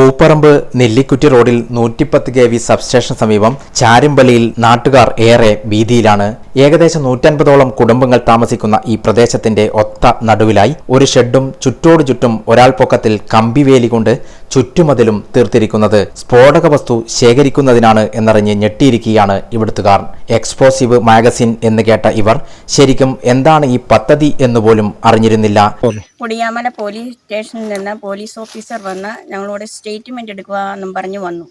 whole Pooparambu Nellikkutty റോഡിൽ നൂറ്റിപ്പത്ത് K V substation സമീപം ചാരുമ്പലിയിൽ നാട്ടുകാർ ഏറെ ഭീതിയിലാണ്. ഏകദേശം നൂറ്റൻപതോളം കുടുംബങ്ങൾ താമസിക്കുന്ന ഈ പ്രദേശത്തിന്റെ ഒത്ത നടുവിലായി ഒരു ഷെഡും ചുറ്റോടു ചുറ്റും ഒരാൾ പൊക്കത്തിൽ കമ്പിവേലി കൊണ്ട് ചുറ്റുമതിലും തീർത്തിരിക്കുന്നത്. സ്ഫോടക വസ്തു ശേഖരിക്കുന്നതിനാണ് എന്നറിഞ്ഞ് ഞെട്ടിയിരിക്കുകയാണ് ഇവിടുത്തുകാർ. എക്സ്പ്ലോസീവ് മാഗസിൻ എന്ന് കേട്ട ഇവർ ശരിക്കും എന്താണ് ഈ പദ്ധതി എന്നുപോലും അറിഞ്ഞിരുന്നില്ല. കുടിയാമല പോലീസ് സ്റ്റേഷനിൽ നിന്ന് പോലീസ് ഓഫീസർ വന്ന് ഞങ്ങളോട് സ്റ്റേറ്റ്മെന്റ് എടുക്കുക എന്നും പറഞ്ഞ് വന്നു.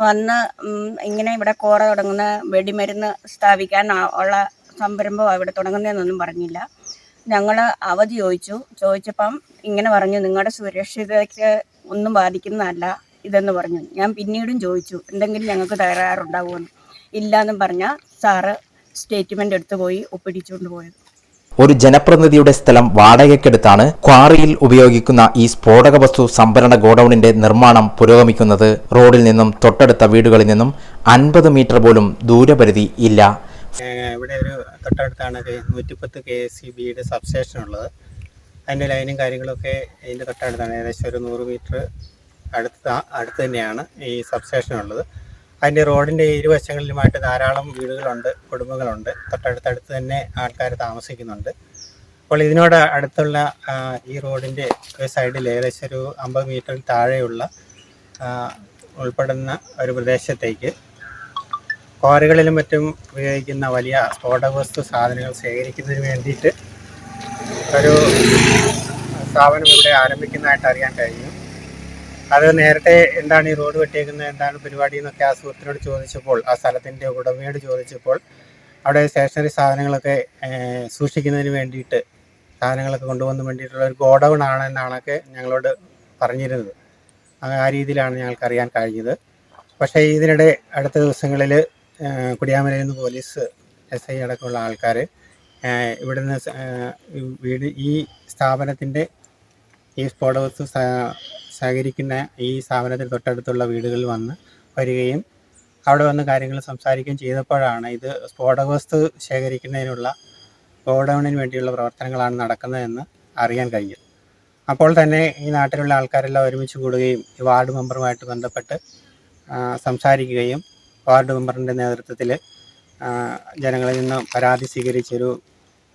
വന്ന് ഇങ്ങനെ ഇവിടെ കോറ തുടങ്ങുന്ന വെടിമരുന്ന് സ്ഥാപിക്കാൻ ഉള്ള സംരംഭം ഇവിടെ തുടങ്ങുന്നതെന്നൊന്നും പറഞ്ഞില്ല. ഞങ്ങൾ അവധി ചോദിച്ചു. ചോദിച്ചപ്പം ഇങ്ങനെ പറഞ്ഞു നിങ്ങളുടെ സുരക്ഷിതയ്ക്ക് ഒന്നും ബാധിക്കുന്നതല്ല ഇതെന്ന് പറഞ്ഞു. ഞാൻ പിന്നീടും ചോദിച്ചു എന്തെങ്കിലും ഞങ്ങൾക്ക് തകരാറുണ്ടാകുമെന്ന് ഇല്ലയെന്നും പറഞ്ഞാൽ സാറ് സ്റ്റേറ്റ്മെന്റ് എടുത്തു പോയി ഒപ്പിടിച്ചുകൊണ്ട് പോയത്. ഒരു ജനപ്രതിനിധിയുടെ സ്ഥലം വാടകയ്ക്കെടുത്താണ് ക്വാറിയിൽ ഉപയോഗിക്കുന്ന ഈ സ്ഫോടക വസ്തു സംഭരണ ഗോഡൌണിന്റെ നിർമ്മാണം പുരോഗമിക്കുന്നത്. റോഡിൽ നിന്നും തൊട്ടടുത്ത വീടുകളിൽ നിന്നും അൻപത് മീറ്റർ പോലും ദൂരപരിധി ഇല്ല. ഇവിടെ ഒരു തൊട്ടടുത്താണ് നൂറ്റിപ്പത്ത് കെ സി ബിയുടെ സബ്സ്റ്റേഷൻ ഉള്ളത്. അതിന്റെ ലൈനും കാര്യങ്ങളൊക്കെ ഇതിന്റെ തൊട്ടടുത്താണ്. ഏകദേശം ഒരു നൂറ് മീറ്റർ അടുത്ത അടുത്ത് തന്നെയാണ് ഈ സബ്സ്റ്റേഷൻ ഉള്ളത്. അതിന്റെ റോഡിന്റെ ഇരുവശങ്ങളിലുമായിട്ട് ധാരാളം വീടുകളുണ്ട് കുടുംബങ്ങളുണ്ട്. തൊട്ടടുത്തടുത്ത് തന്നെ ആൾക്കാർ താമസിക്കുന്നുണ്ട്. അപ്പോൾ ഇതിനോട് അടുത്തുള്ള ഈ റോഡിന്റെ ഒരു സൈഡിൽ ഏകദേശം ഒരു അമ്പത് മീറ്റർ താഴെയുള്ള ഉൾപ്പെടുന്ന ഒരു പ്രദേശത്തേക്ക് ക്വാറികളിലും മറ്റും ഉപയോഗിക്കുന്ന വലിയ സ്ഫോടക വസ്തു സാധനങ്ങൾ ശേഖരിക്കുന്നതിന് വേണ്ടിയിട്ട് ഒരു സ്ഥാപനം ഇവിടെ ആരംഭിക്കുന്നതായിട്ട് അറിയാൻ കഴിഞ്ഞു. അത് നേരത്തെ എന്താണ് ഈ റോഡ് വെട്ടിയേക്കുന്നത് എന്താണ് പരിപാടി എന്നൊക്കെ ആ സുഹൃത്തിനോട് ചോദിച്ചപ്പോൾ ആ സ്ഥലത്തിന്റെ ഉടമയോട് ചോദിച്ചപ്പോൾ അവിടെ സ്റ്റേഷനറി സാധനങ്ങളൊക്കെ സൂക്ഷിക്കുന്നതിന് വേണ്ടിയിട്ട് സാധനങ്ങളൊക്കെ കൊണ്ടുവന്ന് വേണ്ടിയിട്ടുള്ള ഒരു ഗോഡൗൺ ആണെന്നാണൊക്കെ ഞങ്ങളോട് പറഞ്ഞിരുന്നത്. ആ- രീതിയിലാണ് ഞങ്ങൾക്ക് അറിയാൻ കഴിഞ്ഞത്. പക്ഷേ ഇതിനിടെ അടുത്ത ദിവസങ്ങളിൽ കുടിയാമലയിൽ നിന്ന് പോലീസ് എസ് ഐ അടക്കമുള്ള ആൾക്കാർ ഇവിടുന്ന് വീട് ഈ സ്ഥാപനത്തിന്റെ ഈ സ്ഫോടവസ്തു സഹകരിക്കുന്ന ഈ സ്ഥാപനത്തിന് തൊട്ടടുത്തുള്ള വീടുകളിൽ വന്ന് വരികയും അവിടെ വന്ന് കാര്യങ്ങൾ സംസാരിക്കുകയും ചെയ്തപ്പോഴാണ് ഇത് സ്ഫോടക വസ്തു ശേഖരിക്കുന്നതിനുള്ള ഗോഡൗണിന് വേണ്ടിയുള്ള പ്രവർത്തനങ്ങളാണ് നടക്കുന്നതെന്ന് അറിയാൻ കഴിഞ്ഞത്. അപ്പോൾ തന്നെ ഈ നാട്ടിലുള്ള ആൾക്കാരെല്ലാം ഒരുമിച്ച് കൂടുകയും ഈ വാർഡ് മെമ്പറുമായിട്ട് ബന്ധപ്പെട്ട് സംസാരിക്കുകയും വാർഡ് മെമ്പറിന്റെ നേതൃത്വത്തിൽ ജനങ്ങളിൽ നിന്ന് പരാതി സ്വീകരിച്ചൊരു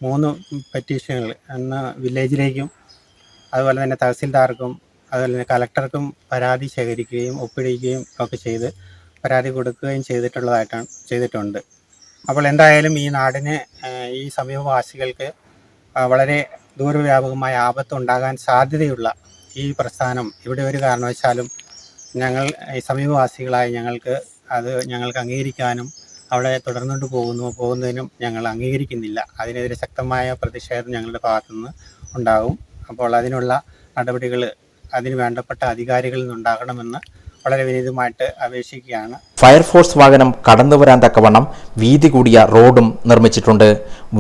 മൂന്ന് പെറ്റീഷനുകൾ അന്ന് വില്ലേജിലേക്കും അതുപോലെ തന്നെ തഹസിൽദാർക്കും അതുപോലെ തന്നെ കലക്ടർക്കും പരാതി ശേഖരിക്കുകയും ഒപ്പിടുകയും ഒക്കെ ചെയ്ത് പരാതി കൊടുക്കുകയും ചെയ്തിട്ടുള്ളതായിട്ടാണ് ചെയ്തിട്ടുണ്ട്. അപ്പോൾ എന്തായാലും ഈ നാടിന് ഈ സമീപവാസികൾക്ക് വളരെ ദൂരവ്യാപകമായ ആപത്ത് ഉണ്ടാകാൻ സാധ്യതയുള്ള ഈ പ്രസ്ഥാനം ഇവിടെ ഒരു കാരണവശാലും ഞങ്ങൾ ഈ സമീപവാസികളായ ഞങ്ങൾക്ക് അത് ഞങ്ങൾക്ക് അംഗീകരിക്കാനും അവിടെ തുടർന്നുകൊണ്ട് പോകുന്നു പോകുന്നതിനും ഞങ്ങൾ അംഗീകരിക്കുന്നില്ല. അതിനെതിരെ ശക്തമായ പ്രതിഷേധം ഞങ്ങളുടെ ഭാഗത്തുനിന്ന് ഉണ്ടാകും. അപ്പോൾ അതിനുള്ള നടപടികൾ അതിന് വേണ്ടപ്പെട്ട അധികാരികളിൽ നിന്നുണ്ടാകണമെന്ന് വളരെ വിനീതമായിട്ട് അപേക്ഷിക്കുകയാണ്. ഫയർഫോഴ്സ് വാഹനം കടന്നു വരാൻ തക്കവണ്ണം വീതി കൂടിയ റോഡും നിർമ്മിച്ചിട്ടുണ്ട്.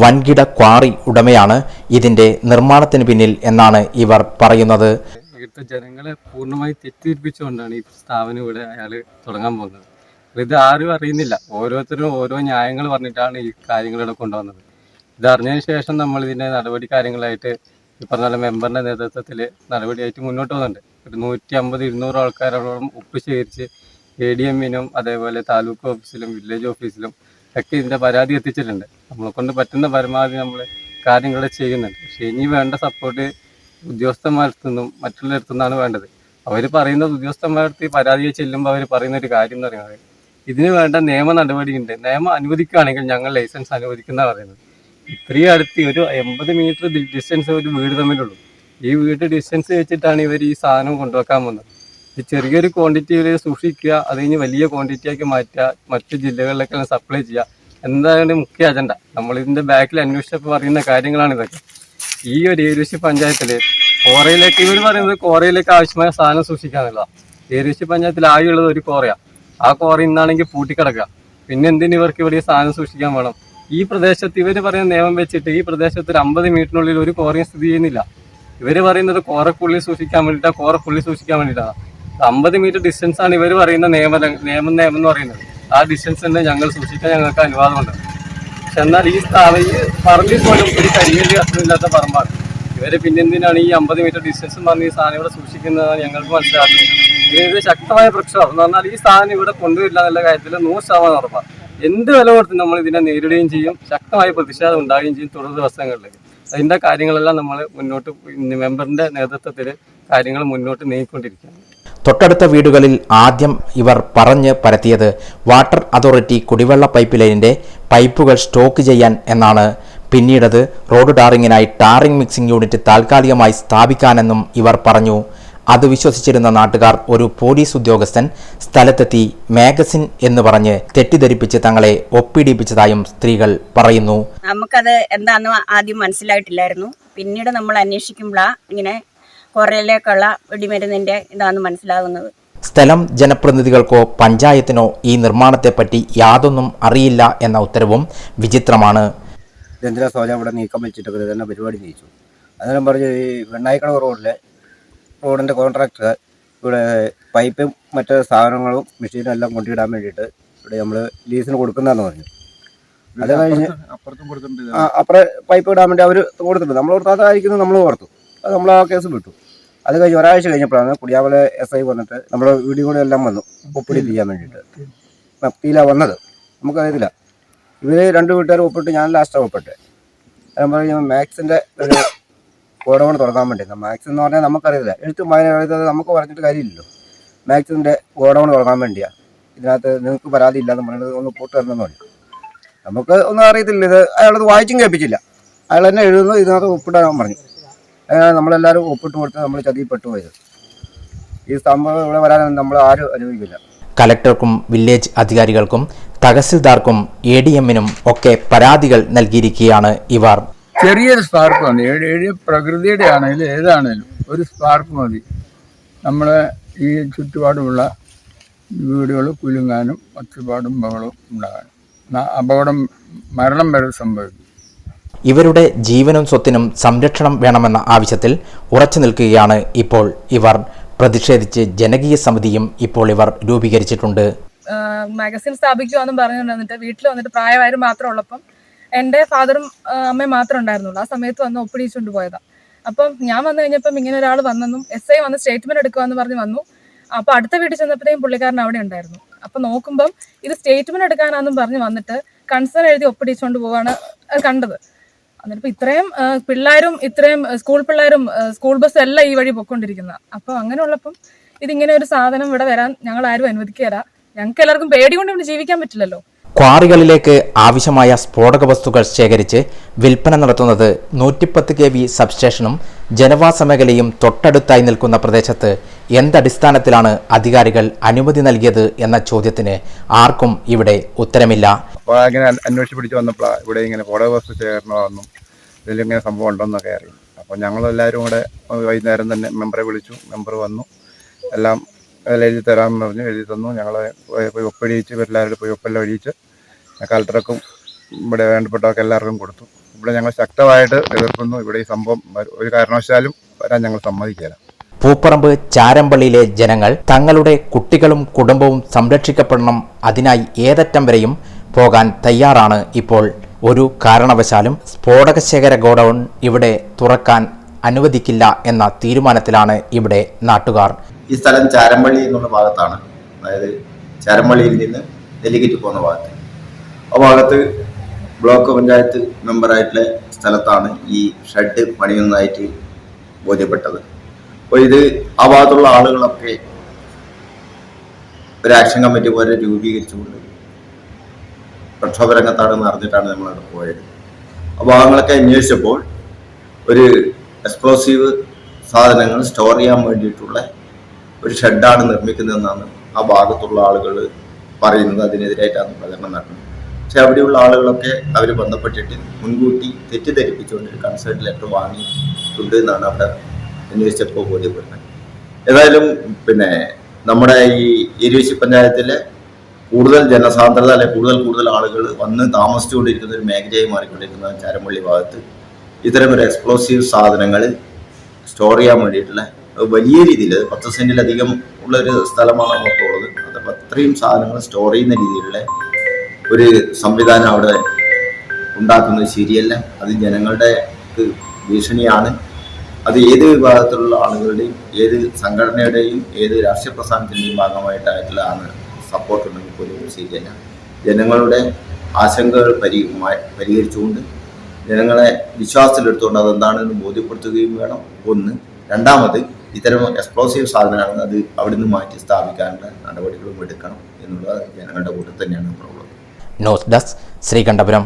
വൻകിട ക്വാറി ഉടമയാണ് ഇതിന്റെ നിർമ്മാണത്തിന് പിന്നിൽ എന്നാണ് ഇവർ പറയുന്നത്. ഇവിടുത്തെ ജനങ്ങളെ പൂർണമായി തെറ്റിദ്ധരിപ്പിച്ചുകൊണ്ടാണ് ഈ സ്ഥാപനം ഇവിടെ അയാൾ തുടങ്ങാൻ പോകുന്നത്. ഇത് ആരും അറിയുന്നില്ല. ഓരോരുത്തരും ഓരോ ന്യായങ്ങൾ പറഞ്ഞിട്ടാണ് ഈ കാര്യങ്ങളിവിടെ കൊണ്ടുവന്നത്. ഇത് അറിഞ്ഞതിന് ശേഷം നമ്മൾ ഇതിന്റെ നടപടി കാര്യങ്ങളായിട്ട് ഈ പറഞ്ഞ മെമ്പറിന്റെ നേതൃത്വത്തിൽ നടപടിയായിട്ട് മുന്നോട്ട് പോകുന്നുണ്ട്. ഒരു നൂറ്റി അമ്പത് ഇരുന്നൂറ് ആൾക്കാരോളം ഒപ്പ് ശേഖരിച്ച് എ ഡി എമ്മിനും അതേപോലെ താലൂക്ക് ഓഫീസിലും വില്ലേജ് ഓഫീസിലും ഒക്കെ ഇതിന്റെ പരാതി എത്തിച്ചിട്ടുണ്ട്. നമ്മളെ കൊണ്ട് പറ്റുന്ന പരമാവധി നമ്മൾ കാര്യങ്ങൾ ചെയ്യുന്നുണ്ട്. പക്ഷേ ഇനി വേണ്ട സപ്പോർട്ട് ഉദ്യോഗസ്ഥന്മാരുടെ നിന്നും മറ്റുള്ളവരുടെ നിന്നാണ് വേണ്ടത്. അവർ പറയുന്നത് ഉദ്യോഗസ്ഥന്മാരുടെ പരാതി ചെല്ലുമ്പോൾ അവർ പറയുന്ന ഒരു കാര്യം എന്ന് പറയുന്നത് ഇതിന് വേണ്ട നിയമ നടപടിയുണ്ട്. നിയമം അനുവദിക്കുകയാണെങ്കിൽ ഞങ്ങൾ ലൈസൻസ് അനുവദിക്കുന്ന പറയുന്നത്. ഇത്രയും അടുത്ത് ഒരു എൺപത് മീറ്റർ ഡിസ്റ്റൻസ് ഒരു വീട് തമ്മിലുള്ളൂ. ഈ വീട് ഡിസ്റ്റൻസ് വെച്ചിട്ടാണ് ഇവർ ഈ സാധനം കൊണ്ടുവെക്കാൻ പോകുന്നത് ഈ ചെറിയൊരു ക്വാണ്ടിറ്റിയിൽ സൂക്ഷിക്കുക അത് കഴിഞ്ഞ് വലിയ ക്വാണ്ടിറ്റിയാക്കി മാറ്റുക മറ്റ് ജില്ലകളിലേക്കെല്ലാം സപ്ലൈ ചെയ്യുക. എന്താണ് മുഖ്യ അജണ്ട നമ്മളിതിന്റെ ബാക്കിൽ അന്വേഷിച്ചപ്പോൾ പറയുന്ന കാര്യങ്ങളാണ് ഇതൊക്കെ. ഈ ഒരു ഏരുശി പഞ്ചായത്തിൽ കോറയിലേക്ക് ഇവർ പറയുന്നത് കോറയിലേക്ക് ആവശ്യമായ സാധനം സൂക്ഷിക്കാന്നുള്ളതാണ് ഏരുശി പഞ്ചായത്തിൽ ആകെയുള്ളത് ഒരു കോറയാണ് ആ കോറ ഇന്നാണെങ്കിൽ പൂട്ടിക്കിടക്കുക. പിന്നെ എന്തിനു ഇവർക്ക് ഇവിടെ സാധനം സൂക്ഷിക്കാൻ വേണം? ഈ പ്രദേശത്ത് ഇവർ പറയുന്ന നിയമം വെച്ചിട്ട് ഈ പ്രദേശത്ത് ഒരു അമ്പത് മീറ്ററിനുള്ളിൽ ഒരു കോറയും സ്ഥിതി ചെയ്യുന്നില്ല. ഇവർ പറയുന്നത് കോറക്കുള്ളിൽ സൂക്ഷിക്കാൻ വേണ്ടിയിട്ടാ കോറക്കുള്ളിൽ സൂക്ഷിക്കാൻ വേണ്ടിയിട്ടാണ്. അമ്പത് മീറ്റർ ഡിസ്റ്റൻസ് ആണ് ഇവർ പറയുന്ന നിയമ നിയമം നിയമം എന്ന് പറയുന്നത്. ആ ഡിസ്റ്റൻസ് തന്നെ ഞങ്ങൾ സൂക്ഷിക്കാൻ ഞങ്ങൾക്ക് അനുവാദമുണ്ട്. പക്ഷെ എന്നാൽ ഈ സ്ഥാപനം ഈ പറമ്പിൽ പോലും ഒരു കരിയേണ്ടി കത്തുന്നില്ലാത്ത പറമ്പാണ്. ഇവർ പിന്നെന്തിനാണ് ഈ അമ്പത് മീറ്റർ ഡിസ്റ്റൻസ് പറഞ്ഞ് ഈ സാധനം ഇവിടെ സൂക്ഷിക്കുന്നതാണ് ഞങ്ങൾക്ക് മനസ്സിലാക്കുന്നത് ഇതിന് ശക്തമായ പ്രക്ഷോഭം എന്ന് പറഞ്ഞാൽ ഈ സാധനം ഇവിടെ കൊണ്ടുവരില്ല എന്നുള്ള കാര്യത്തിൽ നൂറ് ശതമാനം ഉറപ്പാണ്. എന്ത് വില കൊടുത്ത് നമ്മൾ ഇതിനെ നേരിടുകയും ചെയ്യും? ശക്തമായ പ്രതിഷേധം ഉണ്ടാവുകയും ചെയ്യും തുടർ ദിവസങ്ങളിൽ അതിന്റെ കാര്യങ്ങളെല്ലാം നമ്മൾ മുന്നോട്ട് മെമ്പറിന്റെ നേതൃത്വത്തിൽ കാര്യങ്ങൾ മുന്നോട്ട് നീങ്ങിക്കൊണ്ടിരിക്കുകയാണ്. തൊട്ടടുത്ത വീടുകളിൽ ആദ്യം ഇവർ പറഞ്ഞ് പരത്തിയത് വാട്ടർ അതോറിറ്റി കുടിവെള്ള പൈപ്പ് ലൈനിന്റെ പൈപ്പുകൾ സ്റ്റോക്ക് ചെയ്യാൻ എന്നാണ്. പിന്നീടത് റോഡ് ടാറിങ്ങിനായി ടാറിംഗ് മിക്സിംഗ് യൂണിറ്റ് താൽക്കാലികമായി സ്ഥാപിക്കാനെന്നും ഇവർ പറഞ്ഞു. അത് വിശ്വസിച്ചിരുന്ന നാട്ടുകാർ ഒരു പോലീസ് ഉദ്യോഗസ്ഥൻ സ്ഥലത്തെത്തി മാഗസിൻ എന്ന് പറഞ്ഞ് തെറ്റിദ്ധരിപ്പിച്ച് തങ്ങളെ ഒപ്പിടിപ്പിച്ചതായും സ്ത്രീകൾ പറയുന്നു. നമുക്കത് എന്താണെന്ന് ആദ്യം മനസ്സിലായിട്ടില്ലായിരുന്നു. പിന്നീട് നമ്മൾ അന്വേഷിക്കുമ്പോഴാണ് ഇങ്ങനെ കുറേയിലേക്കുള്ള വെടിമരുന്നിന്റെ ഇതാണ് മനസ്സിലാകുന്നത്. സ്ഥലം ജനപ്രതിനിധികൾക്കോ പഞ്ചായത്തിനോ ഈ നിർമ്മാണത്തെപ്പറ്റി യാതൊന്നും അറിയില്ല എന്ന ഉത്തരവും വിചിത്രമാണ്. ഇതെന്തിനാ സോജ ഇവിടെ നീക്കം വെച്ചിട്ട് പരിപാടി നീച്ചു അന്നേരം പറഞ്ഞു ഈ വെണ്ണായിക്കടവ് റോഡിലെ റോഡിന്റെ കോൺട്രാക്ടർ ഇവിടെ പൈപ്പും മറ്റ് സാധനങ്ങളും മെഷീനും എല്ലാം കൊണ്ടിടാൻ വേണ്ടിയിട്ട് ഇവിടെ നമ്മൾ ലീസിന് കൊടുക്കുന്നതെന്ന് പറഞ്ഞു. അത് കഴിഞ്ഞ് അപ്പുറത്തും കൊടുത്തിട്ടുണ്ട് ആ, അപ്പുറം പൈപ്പ് ഇടാൻ വേണ്ടി അവർ കൊടുത്തിട്ടുണ്ട്. നമ്മൾ കൊടുത്താതായിരിക്കുന്നു നമ്മൾ ഓർത്തു. അത് നമ്മൾ ആ കേസ് വിട്ടു. അത് കഴിഞ്ഞ് ഒരാഴ്ച കഴിഞ്ഞപ്പോഴാണ് കുടിയാവല എസ് ഐ വന്നിട്ട് നമ്മുടെ വീടിയും കൂടെ എല്ലാം വന്നു. ഒപ്പിടി ചെയ്യാൻ വേണ്ടിയിട്ട്. മത്തിയില വന്നത്. നമുക്കറിയത്തില്ല. ഇവർ രണ്ട് വീട്ടുകാർ ഒപ്പിട്ട് ഞാൻ ലാസ്റ്റ് ഒപ്പിട്ടെ. ഞാൻ പറഞ്ഞു മാത്സിന്റെ ഒരു ഗോഡൗൺ തുറക്കാൻ വേണ്ടി. മാത്സ് എന്ന് പറഞ്ഞാൽ നമുക്കറിയില്ല. എഴുത്തും വായന എഴുതാതെ നമുക്ക് പറഞ്ഞിട്ട് കാര്യമില്ലല്ലോ. മാത്സിന്റെ ഗോഡൗൺ തുറക്കാൻ വേണ്ടിയാണ് ഇതിനകത്ത് നിങ്ങൾക്ക് പരാതി ഇല്ലാന്ന് പറഞ്ഞത് ഒന്ന് പോട്ട് തരണമെന്ന് പറഞ്ഞു. നമുക്ക് ഒന്നും അറിയത്തില്ല. ഇത് അയാളത് വായിച്ചും കേൾപ്പിച്ചില്ല. അയാൾ തന്നെ എഴുതുന്നു ഇതിനകത്ത് ഒപ്പിടാൻ പറഞ്ഞു. അങ്ങനെ നമ്മളെല്ലാവരും ഒപ്പിട്ട് കൊടുത്ത് നമ്മൾ ചതിപ്പെട്ടു പോയത്. ഈ സംഭവം ഇവിടെ വരാൻ നമ്മൾ ആരും അനുഭവിക്കില്ല കലക്ടർക്കും വില്ലേജ് അധികാരികൾക്കും തഹസിൽദാർക്കും എ ഡി എമ്മിനും ഒക്കെ പരാതികൾ നൽകിയിരിക്കുകയാണ് ഇവർ. ചെറിയൊരു സ്പാർക്ക് മതി. ഏഴ് പ്രകൃതിയുടെ ആണെങ്കിലും ഏതാണേലും ഒരു സ്പാർക്ക് മതി. നമ്മളെ ഈ ചുറ്റുപാടുമുള്ള വീടുകൾ കുലുങ്ങാനും ഒച്ചപ്പാടും ബഹളവും ഉണ്ടാകാനും. അപകടം മരണം വരെ സംഭവിക്കും. ഇവരുടെ ജീവനും സ്വത്തിനും സംരക്ഷണം വേണമെന്ന ആവശ്യത്തിൽ ഉറച്ചു നിൽക്കുകയാണ് ഇപ്പോൾ ഇവർ. പ്രതിഷേധിച്ച് ജനകീയ സമിതിയും ഇപ്പോൾ ഇവർ രൂപീകരിച്ചിട്ടുണ്ട്. മാഗസിൻ സ്ഥാപിക്കുവാന്നും പറഞ്ഞു വന്നിട്ട് വീട്ടിൽ വന്നിട്ട് പ്രായമായാലും മാത്രം ഉള്ളപ്പം എന്റെ ഫാദറും അമ്മയും മാത്രമേ ഉണ്ടായിരുന്നുള്ളൂ. ആ സമയത്ത് വന്ന് ഒപ്പിടിച്ചുകൊണ്ട് പോയതാ. അപ്പം ഞാൻ വന്നു കഴിഞ്ഞപ്പം ഇങ്ങനെ ഒരാൾ വന്നെന്നും എസ് ഐ വന്ന് സ്റ്റേറ്റ്മെന്റ് എടുക്കുവാന്ന് പറഞ്ഞ് വന്നു. അപ്പോൾ അടുത്ത വീട്ടിൽ ചെന്നപ്പോഴത്തേക്കും പുള്ളിക്കാരൻ അവിടെ ഉണ്ടായിരുന്നു. അപ്പം നോക്കുമ്പം ഇത് സ്റ്റേറ്റ്മെന്റ് എടുക്കാനാന്നും പറഞ്ഞ് വന്നിട്ട് കൺസേൺ എഴുതി ഒപ്പിടിച്ചുകൊണ്ട് പോവാണ് കണ്ടത്. എന്നിട്ട് ഇത്രയും പിള്ളേരും ഇത്രയും സ്കൂൾ പിള്ളേരും സ്കൂൾ ബസ് എല്ലാം ഈ വഴി പൊയ്ക്കൊണ്ടിരിക്കുന്നത് അപ്പോൾ അങ്ങനെയുള്ളപ്പം ഇതിങ്ങനെ ഒരു സാധനം ഇവിടെ വരാൻ ഞങ്ങൾ ആരും അനുവദിക്കുകയില്ല. ഞങ്ങൾക്ക് എല്ലാവർക്കും പേടി കൊണ്ട് ഇവിടെ ജീവിക്കാൻ പറ്റില്ലല്ലോ. ക്വാറികളിലേക്ക് ആവശ്യമായ സ്ഫോടക വസ്തുക്കൾ ശേഖരിച്ച് വിൽപ്പന നടത്തുന്നത് നൂറ്റിപ്പത്ത് കെ വി സബ്സ്റ്റേഷനും ജനവാസ മേഖലയും തൊട്ടടുത്തായി നിൽക്കുന്ന പ്രദേശത്ത് എന്തടിസ്ഥാനത്തിലാണ് അധികാരികൾ അനുമതി നൽകിയത് എന്ന ചോദ്യത്തിന് ആർക്കും ഇവിടെ ഉത്തരമില്ല. അപ്പോൾ അന്വ- അന്വേഷിച്ച് പിടിച്ച് വന്നപ്പോഴാണ് ഇവിടെ ഇങ്ങനെ പുടവ വസ്തു ശേഖരണമാണെന്നും ഇതിലിങ്ങനെ സംഭവം ഉണ്ടെന്നൊക്കെ അറിയും അപ്പോൾ ഞങ്ങളെല്ലാവരും കൂടെ വൈകുന്നേരം തന്നെ മെമ്പറെ വിളിച്ചു മെമ്പർ വന്നു. എല്ലാം എഴുതി തരാമെന്ന് പറഞ്ഞു എഴുതി തന്നു. ഞങ്ങളെ പോയി- ഒപ്പടിയിച്ച് എല്ലാവരും പോയി ഒപ്പെല്ലാം ഒഴിയിച്ച് കലക്ടർക്കും ഇവിടെ വേണ്ടപ്പെട്ടവർക്ക് എല്ലാവർക്കും കൊടുത്തു. ഇവിടെ ഞങ്ങൾ ശക്തമായിട്ട് എതിർക്കുന്നു. ഇവിടെ ഈ സംഭവം ഒരു കാരണവശാലും വരാൻ ഞങ്ങൾ സമ്മതിക്കില്ല പൂപ്പറമ്പ് ചാരമ്പള്ളിയിലെ ജനങ്ങൾ തങ്ങളുടെ കുട്ടികളും കുടുംബവും സംരക്ഷിക്കപ്പെടണം. അതിനായി ഏതറ്റം വരെയും പോകാൻ തയ്യാറാണ് ഇപ്പോൾ. ഒരു കാരണവശാലും സ്ഫോടക ശേഖര ഗോഡൌൺ ഇവിടെ തുറക്കാൻ അനുവദിക്കില്ല എന്ന തീരുമാനത്തിലാണ് ഇവിടെ നാട്ടുകാർ. ഈ സ്ഥലം ചാരമ്പള്ളി എന്നുള്ള ഭാഗത്താണ്. അതായത് ചാരമ്പള്ളിയിൽ നിന്ന് നെല്ലിക്കറ്റ് പോകുന്ന ഭാഗത്ത്. ആ ഭാഗത്ത് ബ്ലോക്ക് പഞ്ചായത്ത് മെമ്പറായിട്ടുള്ള സ്ഥലത്താണ് ഈ ഷെഡ് പണിയുന്നതായിട്ട് ബോധ്യപ്പെട്ടത്. അപ്പോൾ ഇത് ആ ഭാഗത്തുള്ള ആളുകളൊക്കെ ഒരു ആക്ഷൻ കമ്മിറ്റി പോലെ രൂപീകരിച്ചുകൊണ്ട് പ്രക്ഷോഭ രംഗത്താണെന്ന് അറിഞ്ഞിട്ടാണ് നമ്മളവിടെ പോയത്. ആ ഭാഗങ്ങളൊക്കെ അന്വേഷിച്ചപ്പോൾ ഒരു എക്സ്പ്ലോസീവ് സാധനങ്ങൾ സ്റ്റോർ ചെയ്യാൻ വേണ്ടിയിട്ടുള്ള ഒരു ഷെഡാണ് നിർമ്മിക്കുന്നതെന്നാണ് ആ ഭാഗത്തുള്ള ആളുകൾ പറയുന്നത്. അതിനെതിരായിട്ടാണ് പ്രചരണം നടന്നത്. പക്ഷെ അവിടെയുള്ള ആളുകളൊക്കെ അവർ ബന്ധപ്പെട്ടിട്ട് മുൻകൂട്ടി തെറ്റിദ്ധരിപ്പിച്ചുകൊണ്ട് ഒരു കൺസേൺ ലെറ്റർ വാങ്ങിയിട്ടുണ്ട് എന്നാണ് അവിടെ അന്വേഷിച്ചപ്പോൾ ബോധ്യപ്പെടുന്നത്. ഏതായാലും പിന്നെ നമ്മുടെ ഈ ഇരുവശി പഞ്ചായത്തിലെ കൂടുതൽ ജനസാന്ദ്രത അല്ലെ കൂടുതൽ കൂടുതൽ ആളുകൾ വന്ന് താമസിച്ചുകൊണ്ടിരിക്കുന്ന ഒരു മേഖലയായി മാറിക്കൊണ്ടിരിക്കുന്ന ചാരമ്പള്ളി ഭാഗത്ത് ഇത്തരം ഒരു എക്സ്പ്ലോസീവ് സാധനങ്ങൾ സ്റ്റോർ ചെയ്യാൻ വേണ്ടിയിട്ടുള്ള വലിയ രീതിയിൽ പത്ത് സെന്റിലധികം ഉള്ള ഒരു സ്ഥലമാണ് മൊത്തമുള്ളത് അതപ്പോൾ അത്രയും സാധനങ്ങൾ സ്റ്റോർ ചെയ്യുന്ന രീതിയിലുള്ള ഒരു സംവിധാനം അവിടെ ഉണ്ടാക്കുന്നത് ശരിയല്ല. അത് ജനങ്ങളുടെ ഭീഷണിയാണ്. അത് ഏത് വിഭാഗത്തിലുള്ള ആളുകളുടെയും ഏത് സംഘടനയുടെയും ഏത് രാഷ്ട്രീയ പ്രസ്ഥാനത്തിന്റെയും ഭാഗമായിട്ടായിട്ടുള്ളതാണ് സപ്പോർട്ട് ഉണ്ടെങ്കിൽ പോലും ശരിയല്ല. ജനങ്ങളുടെ ആശങ്കകൾ പരി പരിഹരിച്ചുകൊണ്ട് ജനങ്ങളെ വിശ്വാസത്തിലെടുത്തുകൊണ്ട് അതെന്താണെന്ന് ബോധ്യപ്പെടുത്തുകയും വേണം. ഒന്ന്. രണ്ടാമത് ഇത്തരം എക്സ്പ്ലോസീവ് സാധനമാണ് അത് അവിടുന്ന് മാറ്റി സ്ഥാപിക്കാനുള്ള നടപടികളും എടുക്കണം എന്നുള്ളത് ജനങ്ങളുടെ കൂട്ടത്തിൽ തന്നെയാണ് നമ്മളുള്ളത് ന്യൂസ് ഡെസ്ക് ശ്രീകണ്ഠപുരം.